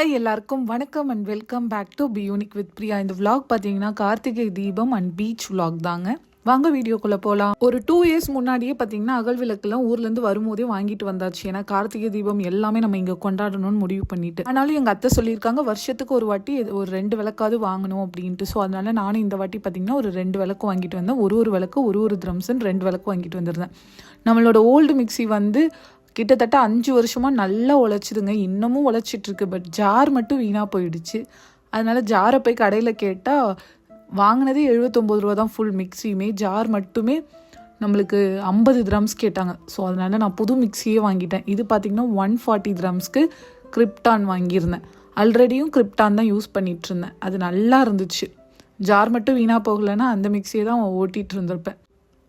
Hi எல்லாருக்கும் வணக்கம் and welcome back to B unique with Priya இந்த vlog பார்த்தீங்கன்னா Karthigai Deepam and beach vlog தாங்க. வாங்க வீடியோக்குள்ளே போகலாம் ஒரு டூ இயர்ஸ் முன்னாடியே பார்த்தீங்கன்னா அகல் விளக்குலாம் ஊர்லேருந்து வரும்போதே வாங்கிட்டு வந்தாச்சு. ஏன்னா கார்த்திகை தீபம் எல்லாமே நம்ம இங்கே கொண்டாடணும்னு முடிவு பண்ணிட்டு. ஆனாலும் எங்கள் அத்தை சொல்லியிருக்காங்க வருஷத்துக்கு ஒரு வாட்டி ஒரு ரெண்டு விளக்காவது வாங்கணும் அப்படின்ட்டு. ஸோ அதனால நானும் இந்த வாட்டி பார்த்தீங்கன்னா ஒரு ரெண்டு விளக்கு வாங்கிட்டு வந்தேன். ஒரு ஒரு விளக்கு ஒரு ஒரு த்ரம்ஸ்ன்னு ரெண்டு விளக்கு வாங்கிட்டு வந்திருந்தேன். நம்மளோட ஓல்டு மிக்ஸி வந்து கிட்டத்தட்ட அஞ்சு வருஷமாக நல்லா உழைச்சிதுங்க. இன்னமும் உழைச்சிட்ருக்கு. பட் ஜார் மட்டும் வீணாக போயிடுச்சு. அதனால் ஜாரை போய் கடையில் கேட்டால் வாங்கினதே எழுபத்தொம்போது ரூபா தான் ஃபுல் மிக்ஸியுமே ஜார் மட்டுமே நம்மளுக்கு ஐம்பது கிராம்ஸ் கேட்டாங்க. ஸோ அதனால் நான் புது மிக்ஸியே வாங்கிட்டேன். இது பார்த்திங்கன்னா ஒன் ஃபார்ட்டி கிராம்ஸ்க்கு கிரிப்டான் வாங்கியிருந்தேன். ஆல்ரெடியும் கிரிப்டான் தான் யூஸ் பண்ணிகிட்ருந்தேன் அது நல்லா இருந்துச்சு. ஜார் மட்டும் வீணாக போகலைன்னா அந்த மிக்ஸியை தான் ஓட்டிகிட்டு இருந்திருப்பேன்.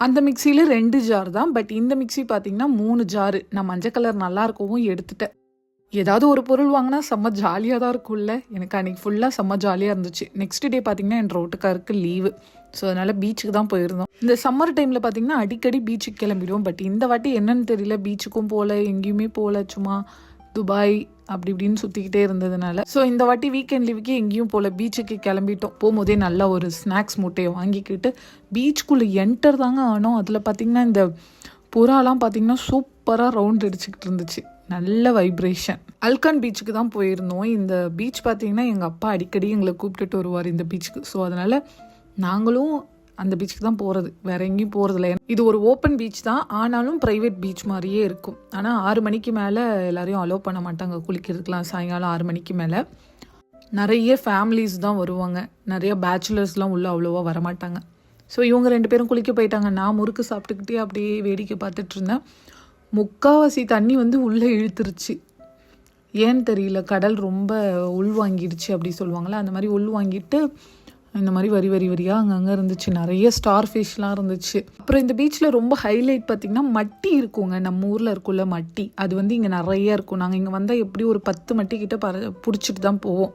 அந்த மிக்சியில் ரெண்டு ஜார் தான் பட் இந்த மிக்ஸி பார்த்தீங்கன்னா மூணு ஜாரு நான் மஞ்சள் கலர் நல்லா இருக்கவும் எடுத்துட்டேன். ஏதாவது ஒரு பொருள் வாங்கினா செம்ம ஜாலியாக தான் இருக்கும்ல. எனக்கு அன்றைக்கி ஃபுல்லாக செம்ம ஜாலியாக இருந்துச்சு. நெக்ஸ்ட் டே பார்த்தீங்கன்னா என் ரோட்டுக்காருக்கு லீவு ஸோ அதனால் பீச்சுக்கு தான் போயிருந்தோம். இந்த சம்மர் டைமில் பார்த்தீங்கன்னா அடிக்கடி பீச்சுக்கு கிளம்பிடுவோம். பட் இந்த வாட்டி என்னன்னு தெரியல. பீச்சுக்கும் போகல எங்கேயுமே போகல சும்மா துபாய் அப்படி இப்படின்னு சுற்றிக்கிட்டே இருந்ததுனால. ஸோ இந்த வாட்டி வீக்கெண்ட் லீவுக்கு எங்கேயும் போல். பீச்சுக்கு கிளம்பிட்டோம். போகும்போதே நல்லா ஒரு ஸ்நாக்ஸ் மூட்டையை வாங்கிக்கிட்டு பீச்சுக்குள்ளே என்டர் தாங்க ஆனோம். அதில் பார்த்தீங்கன்னா இந்த புறாலாம் பார்த்திங்கன்னா சூப்பராக ரவுண்ட் அடிச்சுக்கிட்டு இருந்துச்சு. நல்ல வைப்ரேஷன் அல்கான் பீச்சுக்கு தான் போயிருந்தோம். இந்த பீச் பார்த்தீங்கன்னா எங்கள் அப்பா அடிக்கடி எங்களை கூப்பிட்டுட்டு வருவார் இந்த பீச்சுக்கு ஸோ அதனால் நாங்களும் அந்த பீச்சுக்கு தான் போகிறது வேற எங்கேயும் போகிறதில்ல இது ஒரு ஓப்பன் பீச் தான். ஆனாலும் ப்ரைவேட் பீச் மாதிரியே இருக்கும். ஆனால் ஆறு மணிக்கு மேலே எல்லாரையும் அலோவ் பண்ண மாட்டாங்க. குளிக்கிறதுக்கெலாம் சாயங்காலம் ஆறு மணிக்கு மேலே. நிறைய ஃபேமிலிஸ் தான் வருவாங்க. நிறைய பேச்சுலர்ஸ்லாம் உள்ளே அவ்வளோவா வரமாட்டாங்க. ஸோ இவங்க ரெண்டு பேரும் குளிக்க போயிட்டாங்க. நான் முறுக்கு சாப்பிட்டுக்கிட்டே அப்படியே வேடிக்கை பார்த்துட்டு இருந்தேன். முக்காவாசி தண்ணி வந்து உள்ளே இழுத்துருச்சு. ஏன்னு தெரியல. கடல் ரொம்ப உள்வாங்கிடுச்சு அப்படி சொல்லுவாங்கள்ல அந்த மாதிரி உள்வாங்கிட்டு இந்த மாதிரி வரி வரி வரியாக அங்கங்கே இருந்துச்சு. நிறைய ஸ்டார் ஃபிஷ்லாம் இருந்துச்சு. அப்புறம் இந்த பீச்சில் ரொம்ப ஹைலைட் பார்த்திங்கன்னா மட்டி இருக்குங்க. நம்ம ஊரில் இருக்குள்ள மட்டி. அது வந்து இங்கே நிறைய இருக்கும். நாங்கள் இங்கே வந்தால் எப்படி ஒரு பத்து மட்டி கிட்ட பற பிடிச்சிட்டு தான் போவோம்.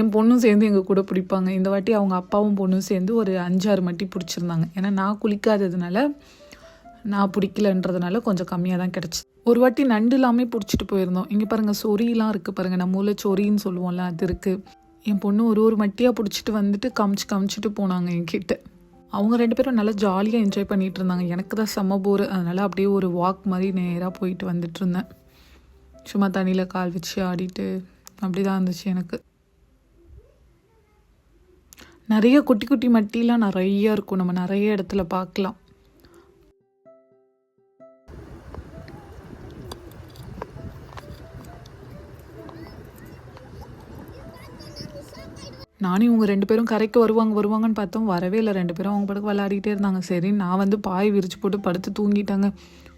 என் பொண்ணும் சேர்ந்து எங்கள் கூட பிடிப்பாங்க. இந்த வாட்டி அவங்க அப்பாவும் பொண்ணும் சேர்ந்து ஒரு அஞ்சாறு மட்டி பிடிச்சிருந்தாங்க. ஏன்னா நான் குளிக்காததுனால நான் பிடிக்கலன்றதுனால கொஞ்சம் கம்மியாக தான் கிடச்சி. ஒரு வாட்டி நண்டு எல்லாமே பிடிச்சிட்டு போயிருந்தோம். இங்கே பாருங்கள் சொரியெலாம் இருக்குது பாருங்கள் நம்ம ஊரில் சொறின்னு சொல்லுவோம்ல அது இருக்குது என் பொண்ணு ஒரு ஒரு மட்டியாக பிடிச்சிட்டு வந்துட்டு காமிச்சு காமிச்சிட்டு போனாங்க என்கிட்ட. அவங்க ரெண்டு பேரும் நல்லா ஜாலியாக என்ஜாய் பண்ணிட்டு இருந்தாங்க. எனக்கு தான் செம்ம போர் அதனால் அப்படியே ஒரு வாக் மாதிரி நேராக போயிட்டு வந்துட்டு இருந்தேன். சும்மா தண்ணியில் கால் வச்சு ஆடிட்டு அப்படி தான் இருந்துச்சு எனக்கு. நிறைய குட்டி குட்டி மட்டிலாம் நிறையா இருக்கும். நம்ம நிறைய இடத்துல பார்க்கலாம். நானும் இவங்க ரெண்டு பேரும் கரைக்கு வருவாங்க வருவாங்கன்னு பார்த்தோம். வரவே இல்லை. ரெண்டு பேரும் அவங்க படுக்க விளையாடிட்டே இருந்தாங்க. சரி நான் வந்து பாய் விரிச்சு போட்டு படுத்து தூங்கிட்டாங்க.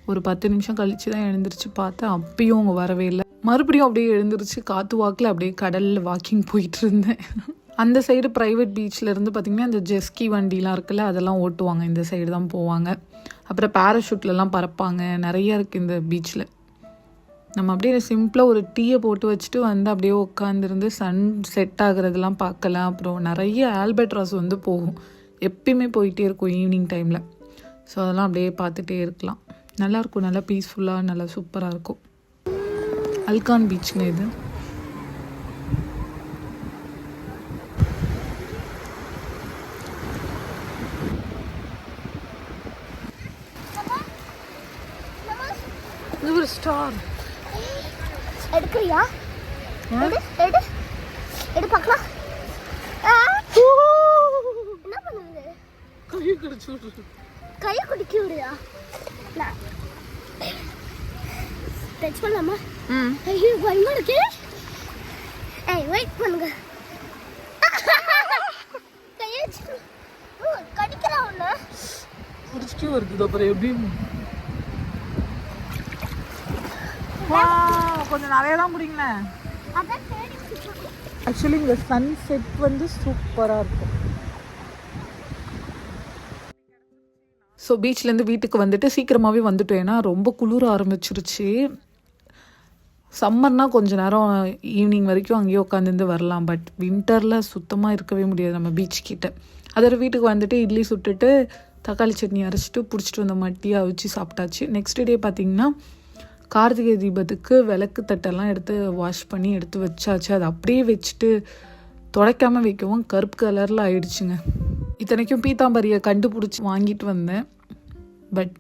ஒரு பத்து நிமிஷம் கழிச்சு தான் எழுந்திரிச்சு பார்த்தேன். அப்பயும் அவங்க வரவே இல்லை. மறுபடியும் அப்படியே எழுந்திரிச்சு காற்று வாக்கில் அப்படியே கடலில் வாக்கிங் போயிட்டு இருந்தேன். அந்த சைடு ப்ரைவேட் பீச்சில் இருந்து பார்த்திங்கன்னா அந்த ஜெஸ்கி வண்டிலாம் இருக்குல்ல அதெல்லாம் ஓட்டுவாங்க. இந்த சைடு தான் போவாங்க. அப்புறம் பேராஷூட்லலாம் பறப்பாங்க. நிறைய இருக்குது இந்த பீச்சில் நம்ம அப்படியே சிம்பிளாக ஒரு டீயை போட்டு வச்சுட்டு வந்து அப்படியே உட்காந்துருந்து சன் செட் ஆகுறதெல்லாம் பார்க்கலாம் அப்புறம் நிறைய ஆல்பட்ராஸ் வந்து போகும். எப்பயுமே போயிட்டே இருக்கும் ஈவினிங் டைமில் ஸோ அதெல்லாம் அப்படியே பார்த்துட்டே இருக்கலாம். நல்லாயிருக்கும் நல்லா பீஸ்ஃபுல்லாக நல்லா சூப்பராக இருக்கும். அல்கான் பீச்சுங்க இது. இது ஒரு ஸ்டார் எடுக்கிறியா? எடு எடு. எடு பார்க்கலாம். ஆ! என்ன பண்ணுது கையை கடிச்சு விட்ருக்கு கையை குடிக்க விடுயா நான் டச் பண்ணலாமா? ஐயோ பயமா இருக்கு. ஏய் வெயிட் பண்ணுங்க. கையை கடிக்கலாம் ஒன்று குடிச்சிட்டே வருது அப்புறம் எப்படி? வா கொஞ்சம் நிறைய தான் பிடிச்சிருக்கு. ஆக்சுவலி இந்த சன் செட் வந்து சூப்பராக இருக்கும். ஸோ பீச்லேருந்து வீட்டுக்கு வந்துட்டு சீக்கிரமாகவே வந்துட்டோம். ஏன்னா ரொம்ப குளிர ஆரம்பிச்சிருச்சு. சம்மர்னா கொஞ்ச நேரம் ஈவினிங் வரைக்கும் அங்கேயே உட்காந்துருந்து வரலாம். பட் வின்டரில் சுத்தமாக இருக்கவே முடியாது நம்ம பீச் கிட்ட. அதோட வீட்டுக்கு வந்துட்டு இட்லி சுட்டுட்டு தக்காளி சட்னி அரைச்சிட்டு பிடிச்சிட்டு வந்த மட்டியை அவிச்சு சாப்பிட்டாச்சு. நெக்ஸ்ட் டே பார்த்தீங்கன்னா கார்த்திகை தீபத்துக்கு விளக்கு தட்டெல்லாம் எடுத்து வாஷ் பண்ணி எடுத்து வச்சாச்சு. அதை அப்படியே வச்சுட்டு துடைக்காமல் வைக்கவும் கருப்பு கலரில் ஆயிடுச்சுங்க. இத்தனைக்கும் பீத்தாம்பரியை கண்டுபிடிச்சி வாங்கிட்டு வந்தேன். பட்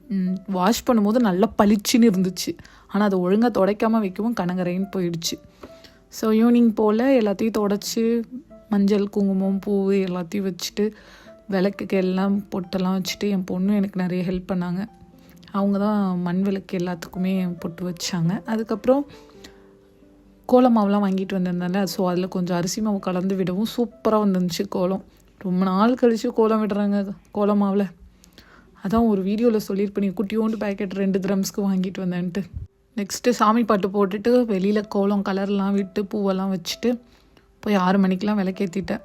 வாஷ் பண்ணும்போது நல்லா பளிச்சுன்னு இருந்துச்சு. ஆனால் அதை ஒழுங்காக துடைக்காமல் வைக்கவும் கனகரைன்னு போயிடுச்சு. ஸோ ஈவினிங் போல் எல்லாத்தையும் தொடச்சி மஞ்சள் குங்குமம் பூ எல்லாத்தையும் வச்சுட்டு விளக்குக்கு எல்லாம் பொட்டெல்லாம் வச்சுட்டு என் பொண்ணும் எனக்கு நிறைய ஹெல்ப் பண்ணாங்க. அவங்க தான் மண் விளக்கு எல்லாத்துக்குமே பொட்டு வச்சாங்க. அதுக்கப்புறம் கோலம் மாவுலாம் வாங்கிட்டு வந்திருந்தால ஸோ அதில் கொஞ்சம் அரிசி மாவு கலந்து விடவும் சூப்பராக வந்துருந்துச்சு கோலம். ரொம்ப நாள் கழித்து கோலம் விடுறாங்க கோலம் மாவில் அதான் ஒரு வீடியோவில் சொல்லியிருப்பேன் நீ குட்டியோண்டு பேக்கெட் ரெண்டு கிராம்ஸ்க்கு வாங்கிட்டு வந்தேன்ட்டு. நெக்ஸ்ட்டு சாமி பாட்டு போட்டுட்டு வெளியில் கோலம் கலர்லாம் விட்டு பூவெல்லாம் வச்சுட்டு போய் ஆறு மணிக்கெலாம் விளக்கேற்றிட்டேன்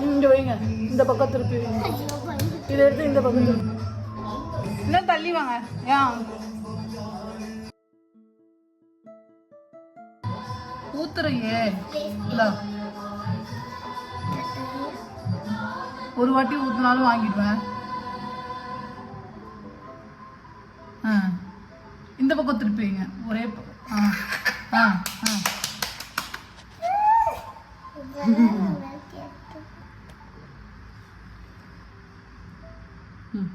இங்கே வைங்க. இந்த பக்கம் திருப்பி இதை எடுத்து இந்த பக்கம் திருப்பி. இன்னும் தள்ளி வாங்க. ஏன் ஊத்துறையே ஒரு வாட்டி ஊத்துனாலும் வாங்கிடுவேன். ஆ. இந்த பக்கம் திருப்பிங்க ஒரே பக்கம். ஆ. ஆ ஆ ம்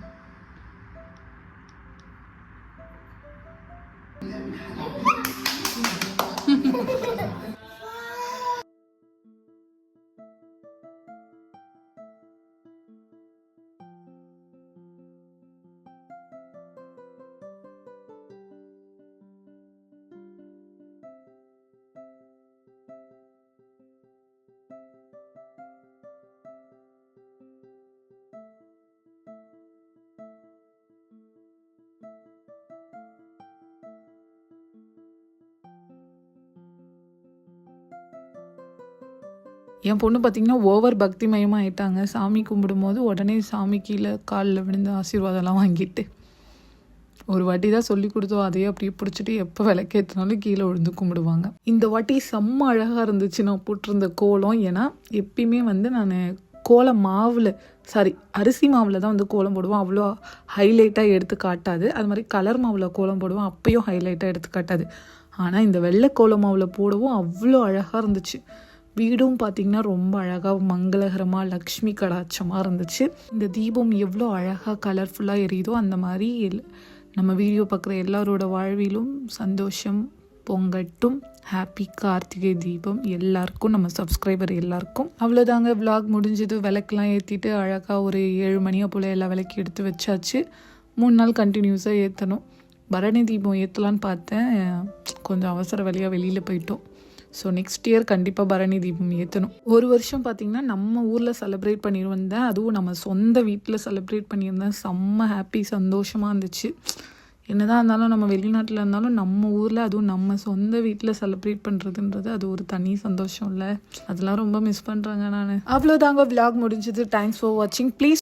என் பொண்ணு பார்த்திங்கன்னா ஓவர் பக்தி மயமாக ஆயிட்டாங்க சாமி கும்பிடும்போது உடனே சாமி கீழே காலில் விழுந்து ஆசீர்வாதம்லாம் வாங்கிட்டு ஒரு வாட்டி தான் சொல்லி கொடுத்தோம். அதையே அப்படியே பிடிச்சிட்டு எப்போ விளக்கேற்றினாலும் கீழே விழுந்து கும்பிடுவாங்க. இந்த வாட்டி செம்ம அழகாக இருந்துச்சு. நான் போட்டிருந்த கோலம். ஏன்னா எப்பயுமே வந்து நான் கோலம் மாவில் சாரி அரிசி மாவில் தான் வந்து கோலம் போடுவோம். அவ்வளோ ஹைலைட்டாக எடுத்து காட்டாது. அது மாதிரி கலர் மாவில் கோலம் போடுவோம். அப்பயும் ஹைலைட்டாக எடுத்து காட்டாது. ஆனால் இந்த வெள்ளை கோலம் மாவில் போடவும் அவ்வளோ அழகாக இருந்துச்சு. வீடும் பார்த்திங்கன்னா ரொம்ப அழகாக மங்களகரமாக லக்ஷ்மி கடாட்சமாக இருந்துச்சு. இந்த தீபம் எவ்வளோ அழகாக கலர்ஃபுல்லாக எரியுதோ அந்த மாதிரி இல்லை நம்ம வீடியோ பார்க்குற எல்லாரோட வாழ்விலும் சந்தோஷம் பொங்கட்டும் ஹாப்பி கார்த்திகை தீபம் எல்லாருக்கும் நம்ம சப்ஸ்கிரைபர் எல்லாருக்கும். அவ்வளோதாங்க vlog முடிஞ்சது விளக்கெலாம் ஏற்றிட்டு அழகாக ஒரு ஏழு மணியாக போல் எல்லா விளக்கி எடுத்து வச்சாச்சு. மூணு நாள் கண்டினியூஸாக ஏற்றணும் பரணி தீபம் ஏற்றலான்னு பார்த்தேன். கொஞ்சம் அவசர வழியாக வெளியில் போயிட்டோம். ஸோ நெக்ஸ்ட் இயர் கண்டிப்பாக பரணி தீபம் ஏற்றணும் ஒரு வருஷம் பார்த்திங்கன்னா நம்ம ஊரில் செலிப்ரேட் பண்ணியிருந்தேன் அதுவும் நம்ம சொந்த வீட்டில் செலிப்ரேட் பண்ணியிருந்தேன் செம்ம ஹாப்பி சந்தோஷமாக இருந்துச்சு. என்னதான் இருந்தாலும் நம்ம வெளிநாட்டில் இருந்தாலும் நம்ம ஊரில் அதுவும் நம்ம சொந்த வீட்டில் செலிப்ரேட் பண்ணுறதுன்றது அது ஒரு தனி சந்தோஷம் இல்லை. அதெல்லாம் ரொம்ப மிஸ் பண்ணுறாங்க நான். அவ்வளோதாங்க விலாக் முடிஞ்சது. தேங்க்ஸ் ஃபார் வாட்சிங் ப்ளீஸ்